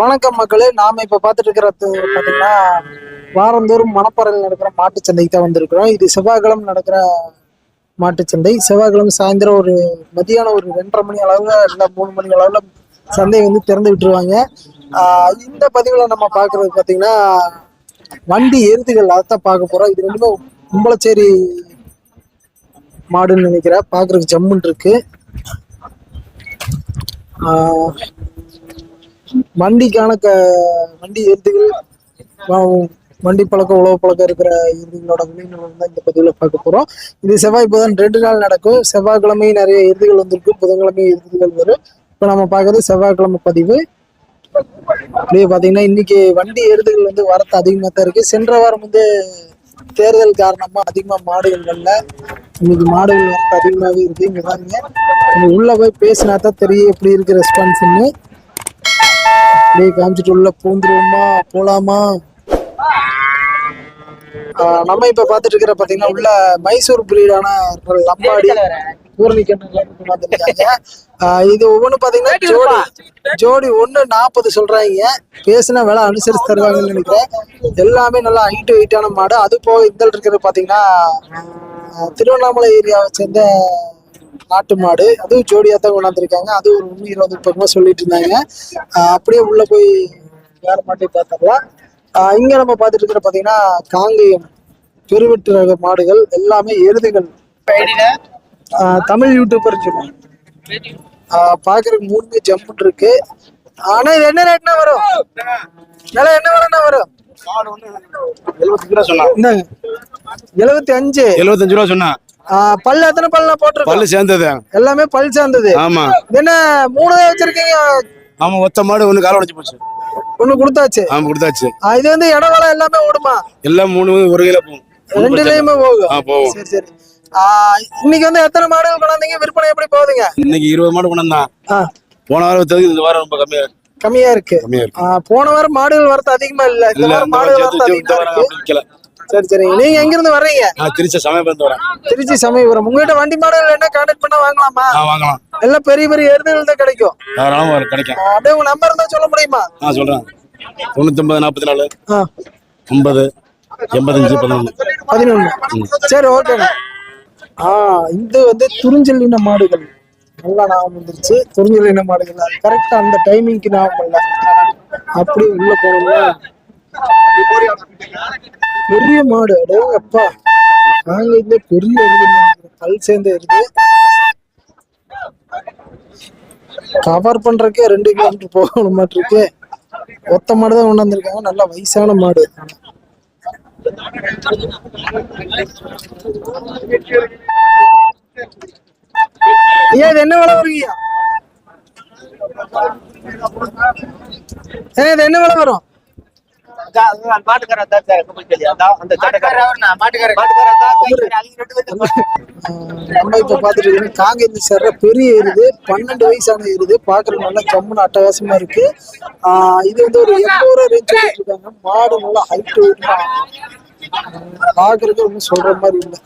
வணக்கம் மக்களே. நாம இப்ப பாத்துட்டு இருக்கிறது பாத்தீங்கன்னா வாரந்தோறும் மணப்பாறையில் நடக்கிற மாட்டுச்சந்தைக்கு தான் வந்திருக்கிறோம். இது செவ்வாய்க்கிழமை நடக்கிற மாட்டுச்சந்தை செவ்வாய்க்கிழமை சாயந்தரம் ஒரு மதியானம் ஒரு ரெண்டரை மணி அளவுல இல்லை மூணு மணி அளவுல சந்தை வந்து திறந்து விட்டுருவாங்க. இந்த பதிவுல நம்ம பாக்குறது பாத்தீங்கன்னா வண்டி எருதுகள் அதைத்தான் பார்க்க போறோம். இது ரெண்டுமே கும்பலச்சேரி மாடுன்னு நினைக்கிறேன். பாக்குறதுக்கு ஜம்முன் இருக்கு. வண்டிக்கான க வண்டி எருதுகள் வண்டி பழக்கம் உழவு பழக்கம் இருக்கிற இறுதிகளோட விளைநிலம் தான் இந்த பதிவில் பார்க்க போகிறோம் இது செவ்வாய் புதன் ரெண்டு நாள் நடக்கும். செவ்வாய்க்கிழமை நிறைய இறுதிகள் வந்திருக்கு புதன்கிழமை இறுதிகள் வரும். இப்போ நம்ம பார்க்குறது செவ்வாய்க்கிழமை பதிவு. அப்படியே பார்த்தீங்கன்னா இன்னைக்கு வண்டி எருதுகள் வந்து வரத்து அதிகமாக தான் இருக்குது சென்ற வாரம் வந்து தேர்தல் காரணமாக அதிகமாக மாடுகள் வரல. இன்னைக்கு மாடுகள் வரத்து அதிகமாகவே இருக்குது இங்கே பாருங்க. உள்ள போய் பேசினா தான் தெரியும் எப்படி இருக்கு ரெஸ்பான்ஸ்ன்னு அப்படியே காமிச்சிட்டு உள்ள பூந்துருவோமா? போலாமா? நம்ம இப்ப பாத்துட்டு இருக்கிற பாத்தீங்கன்னா உள்ள மைசூர் பிரீடான லம்பாடி இது ஒவ்வொன்று பாத்தீங்கன்னா ஜோடி ஜோடி ஒண்ணு நாற்பது சொல்றாங்க. பேசின விலை அனுசரிச்சு தருவாங்கன்னு நினைக்கிறேன். எல்லாமே நல்லா ஹைட் வெயிட்டான மாடு. அது போக இந்த இருக்கிறது பாத்தீங்கன்னா திருவண்ணாமலை ஏரியாவை சேர்ந்த நாட்டு மாடு. அதுவும் ஜோடியா தான் கொண்டாந்துருக்காங்க. அது ஒரு ஒன்று இருபது பக்கமா சொல்லிட்டு இருந்தாங்க. அப்படியே உள்ள போய் வேற மாட்டை பார்த்தரலாம் ஆஹ் இங்க நம்ம பார்த்துட்டு இருக்கிற பாத்தீங்கன்னா காங்கேயம் பெருவெட்டு ரக மாடுகள் எல்லாமே எருதுகள் தமிழ் யூடியூபர் சொல்லுவாங்க. பாக்குறதுக்கு மூணுமே ஜம்ப் இருக்கு. ஆனா இது என்ன ரேட்னா வரும்? விலை என்ன விலைன்னா வரும்? எழுபத்தஞ்சு ரூபா சொன்னா எழுபத்தி அஞ்சு எழுபத்தஞ்சு ரூபா சொன்னா பல்லு எத்தனை பல்ல போட்டிருக்கோம்? பல்லு சேர்ந்தது. எல்லாமே பல் சார்ந்தது. ஆமா. என்ன மூணு தான் வச்சிருக்கீங்க? ஆமா ஒத்த மாடு ஒண்ணு கால உடைச்சு போச்சு. ஒண்ணு கொடுத்தாச்சு? ஆமா கொடுத்தாச்சு. இது வந்து இடவலை எல்லாமே ஓடுமா? எல்லாம் மூணு ஒரு கிலோ போகும். ரெண்டுலயுமே போகும். போகும். சரி சரி. இன்னைக்கு வந்து எத்தனை மாடுகள் கொண்டாந்தீங்க? விற்பனை எப்படி போகுதுங்க? இன்னைக்கு இருபது மாடு கொண்டாந்தான். போன வாரம் இந்த வாரம் ரொம்ப கம்மியா இருக்கு. கம்மியா இருக்கு. கம்மியா இருக்கு. போன வாரம் மாடுகள் வரத்து அதிகமா இல்ல. இந்த வாரம் மாடுகள் வரத்து அதிகமா இருக்கு. சரி சரி. நீங்க எங்க இருந்து வர்றீங்க? நான் திருச்சி சமயம் வந்து வரேன். திருச்சி சமயபுரம். உங்ககிட்ட வண்டி மாடுகள் என்ன கான்டாக்ட் பண்ணா வாங்கலாமா? ஆ வாங்கலாம். எல்லாம் பெரிய பெரிய எருதுகள் தான் கிடைக்கும். தாராளமா கிடைக்கும். அப்படியே உங்க நம்பர் இருந்தா சொல்ல முடியுமா? நான் சொல்றேன். தொண்ணூத்தி ஒன்பது நாற்பத்தி நாலு ஐம்பது எண்பத்தஞ்சு பதினொன்று பதினொன்று சரி ஓகேண்ணா ஆ இது வந்து துறிஞ்சலின மாடுகள். நல்லா ஞாபகம் வந்துருச்சு. துறிஞ்சலின மாடுகள். கரெக்டா அந்த டைமிங்க்கு ஞாபகம் இல்ல. அப்படி உள்ள போனோம்னா பெரிய மாடு அடே அப்பா. நாங்க இந்த பெரிய எருது பல் சேர்ந்த இருக்கு கவர் பண்றதுக்கே ரெண்டு கிலோமீட்டர் போகணும் மாட்டிருக்கு ஒத்த மாடு தான் கொண்டு வந்திருக்காங்க நல்லா வயசான மாடு. ஏன் இது என்ன விலை வருங்க ஏன் இது என்ன விலை வரும்? இருக்கோம் காங்கேயம் சேர்ற பெரிய எருது பன்னெண்டு வயசான எருது பாக்குறது நல்லா ஜம்முன்னு அட்டகாசமா இருக்கு. ஆஹ் இது வந்து ஒரு எண்பது ரூபா ரேஞ்ச் இருக்காங்க மாடு நல்லா ஹைட் பாக்குறதுக்கு ஒன்றும் சொல்ற மாதிரி இல்லை.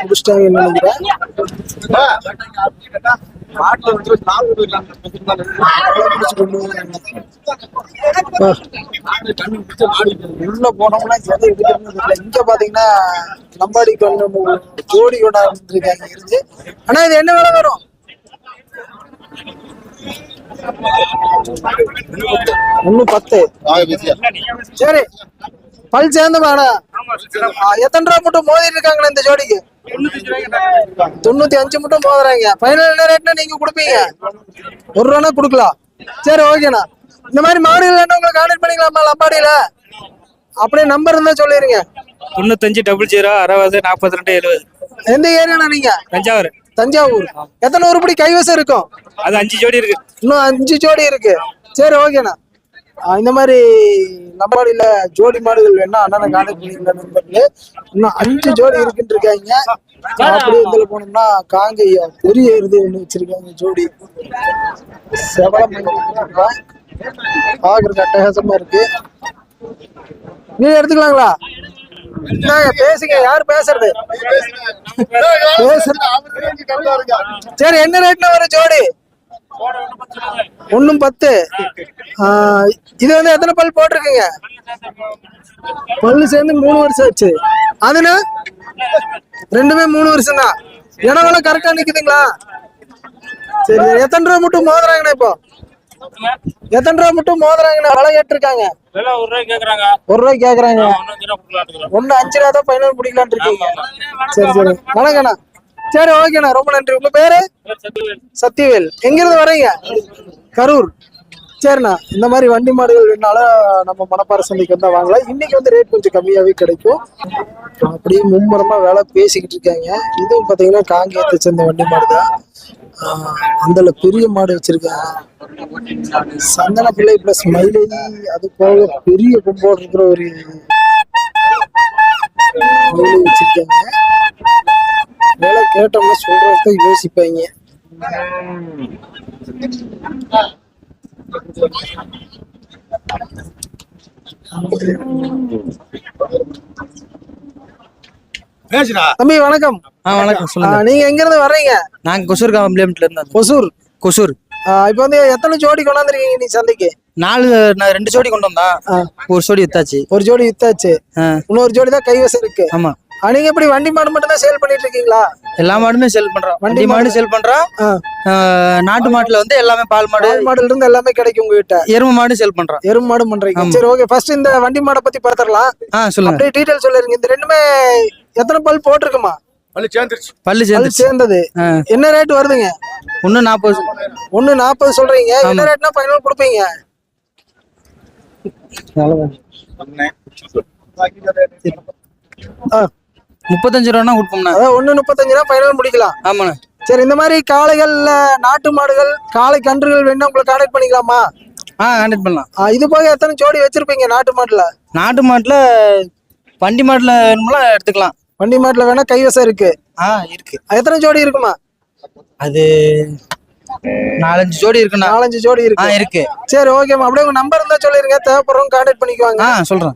முடிச்சிட்டாங்க நினைக்கிறேன். கொண்டு வராங்க. அப்பா. உள்ள போனோம்னா எதை இங்க பாத்தீங்கன்னா நம்பாடி கண்ணு ஜோடி கொண்டா இருக்காங்க இருந்து. ஆனா இது என்ன விலை வரும்? ஒண்ணு பத்து. சரி. பல் சேர்ந்த மாடா ஆ, எத்தனை ரூபா மட்டும் மோதி இருக்காங்களா இந்த ஜோடிக்கு? தொண்ணூத்தி அஞ்சு மட்டும் மோதுறாங்க ஃபைனல் என்ன ரேட்னா நீங்க கொடுப்பீங்க? ஒரு ரூபா கொடுக்கலாம். சரி ஓகேண்ணா இந்த மாதிரி மாடுகள் என்ன உங்களுக்கு கான்டாக்ட் பண்ணிக்கலாமா லம்பாடியில? அப்படியே நம்பர் இருந்தா சொல்லிருங்க. தொண்ணூத்தஞ்சு டபுள் ஜீரோ அறுபது நாற்பத்தி ரெண்டு எழுபது. எந்த ஏரியாண்ணா நீங்க? தஞ்சாவூர். தஞ்சாவூர். எத்தனை உருப்படி கைவசம் இருக்கும்? அது அஞ்சு ஜோடி இருக்கு. இன்னும் அஞ்சு ஜோடி இருக்கு. சரி ஓகேண்ணா இந்த மாதிரி லம்பாடியில ஜோடி மாடுகள் வேணா அண்ணனை கான்டாக்ட் பண்ணிக்கலாம் நண்பர்களே இன்னும் அஞ்சு ஜோடி இருக்குன்னு இருக்காங்க. அப்படியே இதுல போனோம்னா காங்கையா பெரிய எருது ஒண்ணு வச்சிருக்காங்க ஜோடி. செவலம் பாக்குறதுக்கு அட்டகாசமா இருக்கு. நீ எடுத்துக்கலாங்களா? பேசுங்க. யார் பேசுறது? பேசுறது சரி என்ன ரேட்ல வரும் ஜோடி? ஒன்றும் பத்து. இது வந்து எத்தனை பல் போட்டிருக்குங்க? பல்லு சேர்ந்து மூணு வருஷம் ஆச்சு. அதுனா? ரெண்டுமே மூணு வருஷம் தான் இடமெல்லாம் கரெக்டா நிக்குதுங்களா? சரி. எத்தனை ரூபா மட்டும் மோதுறாங்கண்ணா இப்போ? எத்தனை ரூபா மட்டும் மோதுறாங்கண்ணா? விலை கேட்டிருக்காங்க ஒரு ரூபாய் கேக்குறாங்க. ஒன்னு அஞ்சு ரூபா தான் ஃபைனல் முடிக்கலாம்னு இருக்கீங்க. சரி சரி. வணக்கண்ணா சரி ஓகேண்ணா ரொம்ப நன்றி. உங்க பேரு? சத்தியவேல் எங்கிருந்து வரீங்க கரூர். சரிண்ணா. இந்த மாதிரி வண்டி மாடுகள் வேணால நம்ம மணப்பாறை சந்தைக்கு வந்தா வாங்கலாம். இன்னைக்கு வந்து ரேட் கொஞ்சம் கம்மியாவே கிடைக்கும். அப்படியே மும்முரமா வேலை பேசிக்கிட்டு இருக்காங்க. இதுவும் பாத்தீங்கன்னா காங்கேயத்தை சேர்ந்த வண்டி மாடு தான் அந்தல பெரிய மாடு வச்சிருக்காங்க. சந்தன பிள்ளை பிளஸ் மைலேஜ் அது போக பெரிய கும்போடு இருக்கிற ஒரு மயிலை வச்சிருக்காங்க. வேலை கேட்டோம்னா சொல்றத யோசிப்பாங்க. தம்பி வணக்கம். ஆ வணக்கம் சொல்லுங்க. நீங்க எங்க இருந்து வர்றீங்க? நாங்க கொசூர் கம்ப்ளைண்ட்ல இருந்து வந்தோம். ஒசூர் கொசூர். ஆ, இப்போ வந்து எத்தனை ஜோடி கொண்டாந்துருக்கீங்க நீ சந்தைக்கு? நாலு நான் ரெண்டு ஜோடி கொண்டு வந்தா. ஒரு ஜோடி வித்தாச்சு. ஒரு ஜோடி வித்தாச்சு. இன்னொரு ஜோடி தான் கைவசம் இருக்கு. ஆமா. நீங்க எப்படி வண்டி மாடு மட்டும் தான் சேல் பண்ணிட்டு இருக்கீங்களா? எல்லா மாடுமே செல் பண்றோம். வண்டி மாடு செல் பண்றோம். நாட்டு மாட்டுல வந்து எல்லாமே பால் மாடு. பால் மாடுல இருந்து எல்லாமே கிடைக்கும் உங்ககிட்ட. எருமை மாடு செல் பண்றோம். எருமை மாடு பண்றீங்க. சரி ஓகே ஃபர்ஸ்ட் இந்த வண்டி மாடை பத்தி பார்த்துடலாம் ஆ சொல்லுங்க. அப்படியே டீடைல் சொல்லிருங்க இந்த ரெண்டுமே எத்தனை பல் போட்டிருக்குமா? பள்ளி சேர்ந்துருச்சு. பல்லு பல் சேர்ந்துச்சு சேர்ந்தது. என்ன ரேட் வருதுங்க? ஒண்ணு நாற்பது ஒண்ணு நாற்பது சொல்றீங்க. என்ன. ரேட்னா ஃபைனல் கொடுப்பீங்க? ஆ, முப்பத்தஞ்சு ரூபா கொடுப்போம்ண்ணா அதான் ஒண்ணு முப்பத்தஞ்சு ரூபா ஃபைனல் முடிக்கலாம். ஆமாண்ணா. சரி இந்த மாதிரி காளைகள்ல நாட்டு மாடுகள் காளை கன்றுகள் வேணா உங்களை கான்டாக்ட் பண்ணிக்கலாமா? ஆ கான்டாக்ட் பண்ணலாம். ஆ, இது போக எத்தனை ஜோடி வச்சிருப்பீங்க நாட்டு மாட்டுல? நாட்டு மாட்டுல வண்டி மாட்டுல வேணுமெல்லாம் எடுத்துக்கலாம். வண்டி மாட்டுல வேணா கைவசம் இருக்கு. ஆ இருக்கு. எத்தனை ஜோடி இருக்குமா? அது நாலஞ்சு ஜோடி இருக்குண்ணா. நாலஞ்சு ஜோடி இருக்கு. இருக்கு. சரி ஓகேம்மா அப்படியே உங்க நம்பர் இருந்தா சொல்லிருங்க. தேவைப்படுறவங்க கான்டாக்ட் பண்ணிக்குவாங்க. ஆ சொல்றேன்.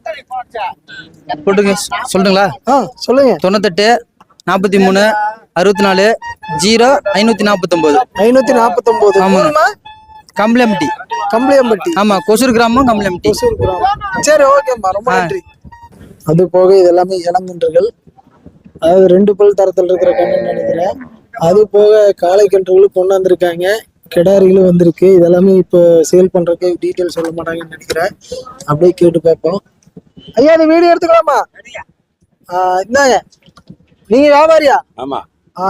போட்டுங்க சொல்லுங்களா ஆ சொல்லுங்க. தொண்ணூத்தெட்டு நாற்பத்தி மூணு அறுபத்தி நாலு ஜீரோ ஐநூத்தி நாற்பத்தொம்போது ஐநூத்தி நாற்பத்தொன்பது ஆமா. மூணுமா கம்பளம்பட்டி. கம்பளியம்பட்டி. ஆமா கொசூர் கிராமம் கம்பளம்பட்டி. ஒசூர் கிராமம். சரி ஓகேம்மா ரொம்ப. நன்றி. அது போக இது எல்லாமே இளங்கன்றுகள். அதாவது ரெண்டு பல் தரத்தில் இருக்கிற கன்று நினைக்கிறேன். அது போக காளை கன்றுகளும் கொண்டு வந்திருக்காங்க கிடாரிகளும் வந்திருக்கு. இதெல்லாமே இப்போ சேல் பண்றதுக்கு டீட்டெயில் சொல்ல மாட்டாங்கன்னு நினைக்கிறேன். அப்படியே கேட்டு பார்ப்போம். ஐயா இந்த வீடியோ எடுத்துக்கலாமா? இந்தாங்க. நீங்க வியாபாரியா? ஆமா.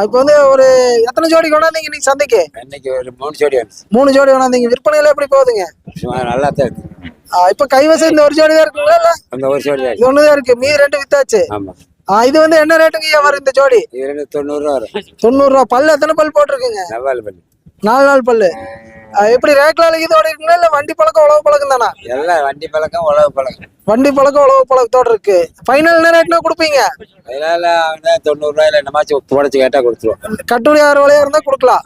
இப்போ வந்து ஒரு எத்தனை ஜோடி கொண்டாந்தீங்க இன்னைக்கு சந்தைக்கு? இன்னைக்கு ஒரு மூணு ஜோடி மூணு ஜோடி கொண்டாந்தீங்க. விற்பனையில எப்படி போகுதுங்க? நல்லா தான் இருக்கு. இப்போ கைவசம் இந்த ஒரு ஜோடி தான் இருக்குங்களா இல்ல? அந்த ஒரு ஜோடி இது ஒண்ணுதான் இருக்கு. மீதி ரெண்டு வித்தாச்சு. ஆமா. இது வந்து என்ன ரேட்டுங்க ஐயா வரும் இந்த ஜோடி? இது ரெண்டு தொண்ணூறுரூவா வரும். தொண்ணூறு ரூபா பல்லு எத்தனை பல் போட்டிருக்குங்க? நவால் பள்ளி நாலு நாள் பல்லு. எப்படி ரேக்லால இதோட இருக்குங்களா இல்ல வண்டி பழக்கம் உழவு பழக்கம் தானா? எல்லாம் வண்டி பழக்கம் உழவு பழக்கம். வண்டி பழக்கம் உழவு பழக்கத்தோட இருக்கு. ஃபைனல் என்ன ரேட்னா கொடுப்பீங்க? அதனால அவன் தொண்ணூறுரூவா இல்லை என்னமாச்சும் புடச்சு கேட்டா கொடுத்துருவோம் கட்டுரை ஆறு வழியா இருந்தா கொடுக்கலாம்.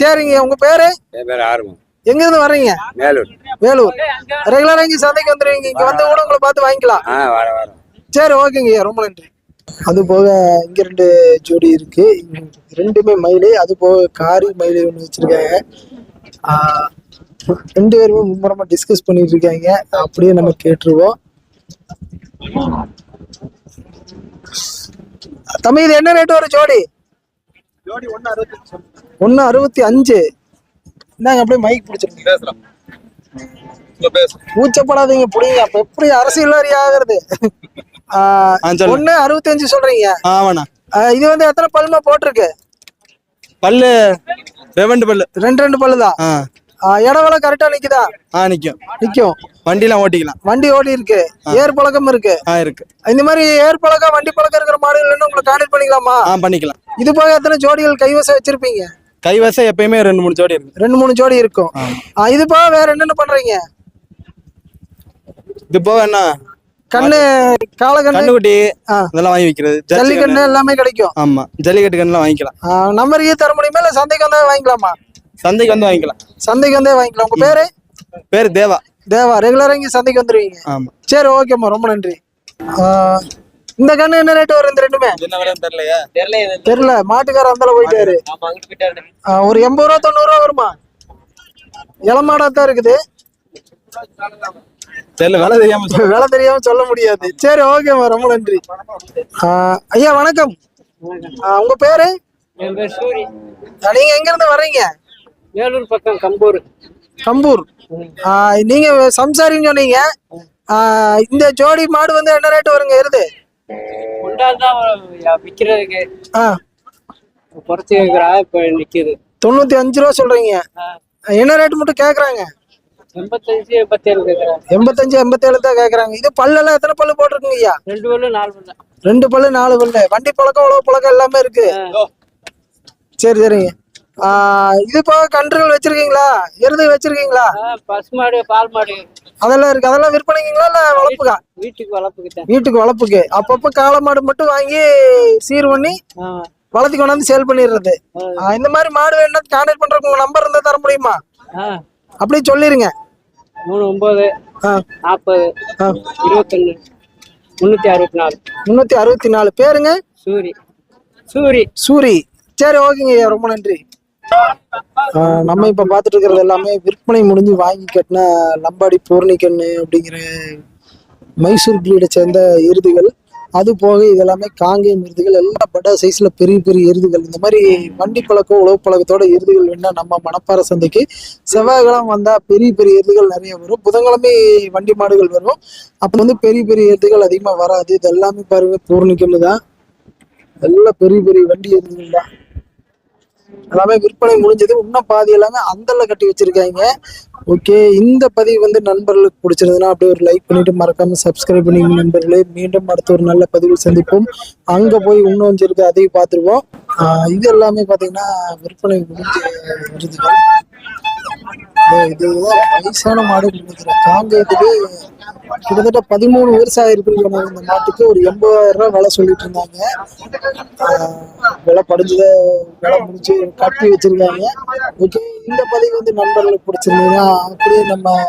சரிங்க உங்க பேரு? என் பேர் ஆர்வம் எங்க இருந்து வர்றீங்க? மேலூர். வேலூர் ரெகுலரா இங்க சந்தைக்கு வந்துருவீங்க. இங்க வந்து கூட உங்களை பார்த்து வாங்கிக்கலாம். சரி ஓகேங்க ரொம்ப நன்றி. அது போக இங்க ரெண்டு ஜோடி இருக்கு. ரெண்டுமே மயிலை அது போக காரி மயிலை ஒன்று வச்சிருக்காங்க. ரெண்டு பேருமே மும்முரமா டிஸ்கஸ் பண்ணிட்டு இருக்காங்க. அப்படியே நம்ம கேட்டுருவோம். தம்பி இது என்ன ரேட் வரும் ஜோடி? ஒன்னு அறுபத்தி அஞ்சு. இந்தாங்க அப்படியே மைக் பிடிச்சிருங்க. கூச்சப்படாதீங்க புடிங்க. அப்ப எப்படி அரசியல்வாதி ஆகுறது. ஒண்ணு அறுபத்தஞ்சு சொல்றீங்க. ஆமாண்ணா. ஆஹ் இது வந்து எத்தனை பல்மா போட்டிருக்கு? பல்லு ரெவண்டு பல்லு. ரெண்டு ரெண்டு பல்லு தான் இடவெல்லாம் கரெக்டா நிக்குதா? ஆ நிக்கும். நிக்கும். வண்டிலாம் ஓட்டிக்கலாம். வண்டி ஓடி இருக்கு. ஏர் பழக்கம் இருக்கு. ஆ இருக்கு. இந்த மாதிரி ஏர் பழக்கம் வண்டி பழக்கம் இருக்கிற மாடுகள் உங்களை கான்டாக்ட் பண்ணிக்கலாமா? ஆ பண்ணிக்கலாம். இது போக எத்தனை ஜோடிகள் கைவசம் வச்சிருப்பீங்க? கைவசம் எப்பயுமே ரெண்டு மூணு ஜோடி இருக்கு. ரெண்டு மூணு ஜோடி இருக்கும். ஆஹ் இது போக வேற என்னென்ன பண்றீங்க? இது போக என்ன? கண்ணு காலக்கண்ணு. ஆ. இதெல்லாம் வாங்கி வைக்கிறது. ஜல்லிக்கண்ணு கண்ணு. எல்லாமே கிடைக்கும். ஆமா ஜல்லிக்கட்டு கண்ணுலாம் வாங்கிக்கலாம். நம்பருக்கு தர முடியுமா? இல்ல சந்தைக்கு வந்தா வாங்கிக்கலாமா? சந்தைக்கு வந்து வாங்கிக்கலாம். சந்தைக்கு வந்தே வாங்கிக்கலாம். உங்க பேரு? பேர் தேவா. தேவா. ரெகுலரா இங்க சந்தைக்கு வந்துருவீங்க. ஆமா. சரி ஓகேம்மா ரொம்ப நன்றி. இந்த கண்ணு என்ன ரேட் வரும் இந்த ரெண்டுமே? என்ன விலைன்னு தெரியலையா. தெரியல மாட்டுக்கார அந்தால போயிட்டாரு. ஒரு எண்பது ரூபா தொண்ணூறு ரூபா வருமா? இளமாடா தான் இருக்குது. தெரியல வேலை தெரியாம வேலை தெரியாம சொல்ல முடியாது. சரி ஓகேம்மா ரொம்ப நன்றி. ஐயா வணக்கம். உங்க பேரு? என் பேர் சூரி. நீங்க எங்க இருந்து வர்றீங்க? வேலூர் பக்கம் கம்பூர். கம்பூர். நீங்க சம்சாரின்னு சொன்னீங்க. இந்த ஜோடி மாடு வந்து என்ன ரேட் வருங்க விற்கிறதுக்கு ஆ. குறைச்சி கேட்குறா இப்போ நிற்கிது தொண்ணூத்தி அஞ்சு ரூபா சொல்றீங்க. என்ன ரேட் மட்டும் கேக்குறாங்க? எண்பத்தஞ்சு எண்பத்தேழு தான் கேக்குறாங்க. இது பல்லெல்லாம் எத்தனை பல்லு போட்டிருக்குங்க ஐயா? ரெண்டு பல்லு நாலு பல்லு. ரெண்டு பல்லு நாலு பல்லு. வண்டி பழக்கம் உழவு பழக்கம் எல்லாமே இருக்கு. சரி சரிங்க. இது போக கன்றுகள் வச்சிருக்கீங்களா? எருது வச்சிருக்கீங்களா? ஆ, பசு மாடு பால் மாடு. அதெல்லாம் இருக்கு. அதெல்லாம் விற்பனைங்களா இல்ல வளர்ப்புக்கா? வீட்டுக்கு வளர்ப்புக்கு வீட்டுக்கு வளர்ப்புக்கு. அப்பப்ப காளை மாடு மட்டும் வாங்கி சீர் பண்ணி வளர்த்தி கொண்டாந்து சேல் பண்ணிடுறது. இந்த மாதிரி மாடு வேணா கான்டாக்ட் பண்றதுக்கு உங்க நம்பர் இருந்தா தர முடியுமா? அப்படியே சொல்லிருங்க. மூணு ஒம்பது ஆ. நாற்பது ஆ. இருபத்தொன்று முந்நூற்றி அறுபத்தி நாலு முன்னூத்தி அறுபத்தி நாலு பேருங்க? சூரி. சூரி. சூரி. சரி ஓகேங்க ஐயா. ரொம்ப நன்றி. நம்ம இப்ப பார்த்துட்டு இருக்கிறது எல்லாமே விற்பனை முடிஞ்சு வாங்கி கட்டின லம்பாடி பூர்ணிக்கண்ணு அப்படிங்கிற மைசூர் பிரீடை சேர்ந்த எருதுகள் அது போக இதெல்லாமே காங்கை காங்கேயம் எருதுகள் எல்லாம் பட்டா சைஸ்ல பெரிய பெரிய எருதுகள். இந்த மாதிரி வண்டி பழக்கம் உழவு பழக்கத்தோட எருதுகள் வேணா நம்ம மணப்பாறை சந்தைக்கு செவ்வாய்க்கிழமை வந்தா பெரிய பெரிய எருதுகள் நிறைய வரும். புதன்கிழமை வண்டி மாடுகள் வரும். அப்போ வந்து பெரிய பெரிய எருதுகள் அதிகமா வராது. இது எல்லாமே பாருங்க பூர்ணிக்கண்ணு தான் எல்லாம் பெரிய பெரிய வண்டி எருதுகள் தான் எல்லாமே விற்பனை முடிஞ்சது. இன்னும் பாதி எல்லாமே அந்தல்ல கட்டி வச்சிருக்காங்க. ஓகே இந்த பதிவு வந்து நண்பர்களுக்கு பிடிச்சிருந்ததுன்னா அப்படியே ஒரு லைக் பண்ணிட்டு மறக்காம சப்ஸ்கிரைப் பண்ணிங்க நண்பர்களே. மீண்டும் அடுத்த ஒரு நல்ல பதிவில் சந்திப்போம். அங்க போய் இன்னும் கொஞ்சம் அதையும் பார்த்துருவோம். இது எல்லாமே பாத்தீங்கன்னா விற்பனை முடிஞ்ச விருதுகள் இது- இதுதான் வயசான மாடு நினைக்கிறேன். காங்கேயத்துக்கு கிட்டத்தட்ட பதிமூணு வருஷம் ஆயிருக்குன்னு இந்த மாட்டுக்கு ஒரு எண்பதாயிரம் ரூபாய் விலை சொல்லிட்டு இருந்தாங்க. விலை படிஞ்சத விலை முடிச்சு கட்டி வச்சிருக்காங்க. ஓகே இந்த பதிவு வந்து நண்பர்களுக்கு பிடிச்சிருந்ததுன்னா அப்படியே நம்ம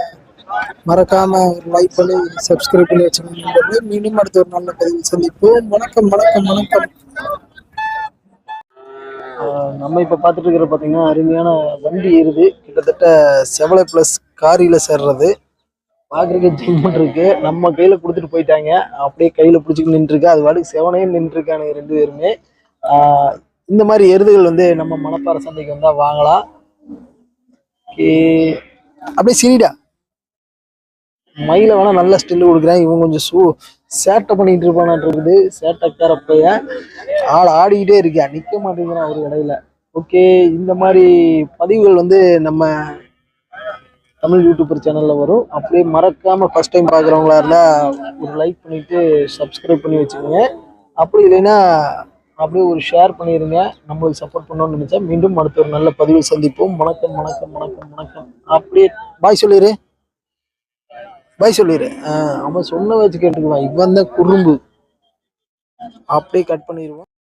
மறக்காம ஒரு லைக் பண்ணி சப்ஸ்கிரைப் பண்ணி வச்சுக்கணும் மீண்டும் அடுத்த ஒரு நல்ல பதிவு சந்திப்போம். வணக்கம் வணக்கம் வணக்கம். நம்ம இப்போ பார்த்துட்டு இருக்கிற பார்த்தீங்கன்னா அருமையான வண்டி ஏறுது கிட்டத்தட்ட செவலை ப்ளஸ் காரியில் சேர்றது. பார்க்குறதுக்கு ஜிம் இருக்கு. நம்ம கையில் கொடுத்துட்டு போயிட்டாங்க. அப்படியே கையில் பிடிச்சிட்டு நின்றுருக்கு. அது வாட்டுக்கு செவனையும் நின்றுருக்கானுங்க ரெண்டு பேருமே. இந்த மாதிரி எருதுகள் வந்து நம்ம மணப்பாறை சந்தைக்கு வந்தால் வாங்கலாம். அப்படியே சரிடா மயில வேணா நல்லா ஸ்டில் கொடுக்குறேன். இவன் கொஞ்சம் சூ சேட்டை பண்ணிட்டு இருப்பானாட்டு இருக்குது. சேட்டைக்கார பைய. ஆள் ஆடிக்கிட்டே இருக்கேன் நிற்க மாட்டேங்கிறான் ஒரு இடையில. ஓகே இந்த மாதிரி பதிவுகள் வந்து நம்ம தமிழ் யூடியூபர் சேனல்ல வரும். அப்படியே மறக்காம ஃபர்ஸ்ட் டைம் பார்க்குறவங்களா இருந்தா ஒரு லைக் பண்ணிட்டு சப்ஸ்கிரைப் பண்ணி வச்சுக்கோங்க. அப்படி இல்லைன்னா அப்படியே ஒரு ஷேர் பண்ணிடுங்க நம்மளுக்கு சப்போர்ட் பண்ணணும்னு நினைச்சா மீண்டும் அடுத்த ஒரு நல்ல பதிவு சந்திப்போம். வணக்கம் வணக்கம் வணக்கம் வணக்கம். அப்படியே பாய் சொல்லிடு. பாய் சொல்லிடு. அவன் சொன்ன வச்சு கேட்டுக்கலாம். இவன் தான் குறும்பு. அப்படியே கட் பண்ணிடுவான்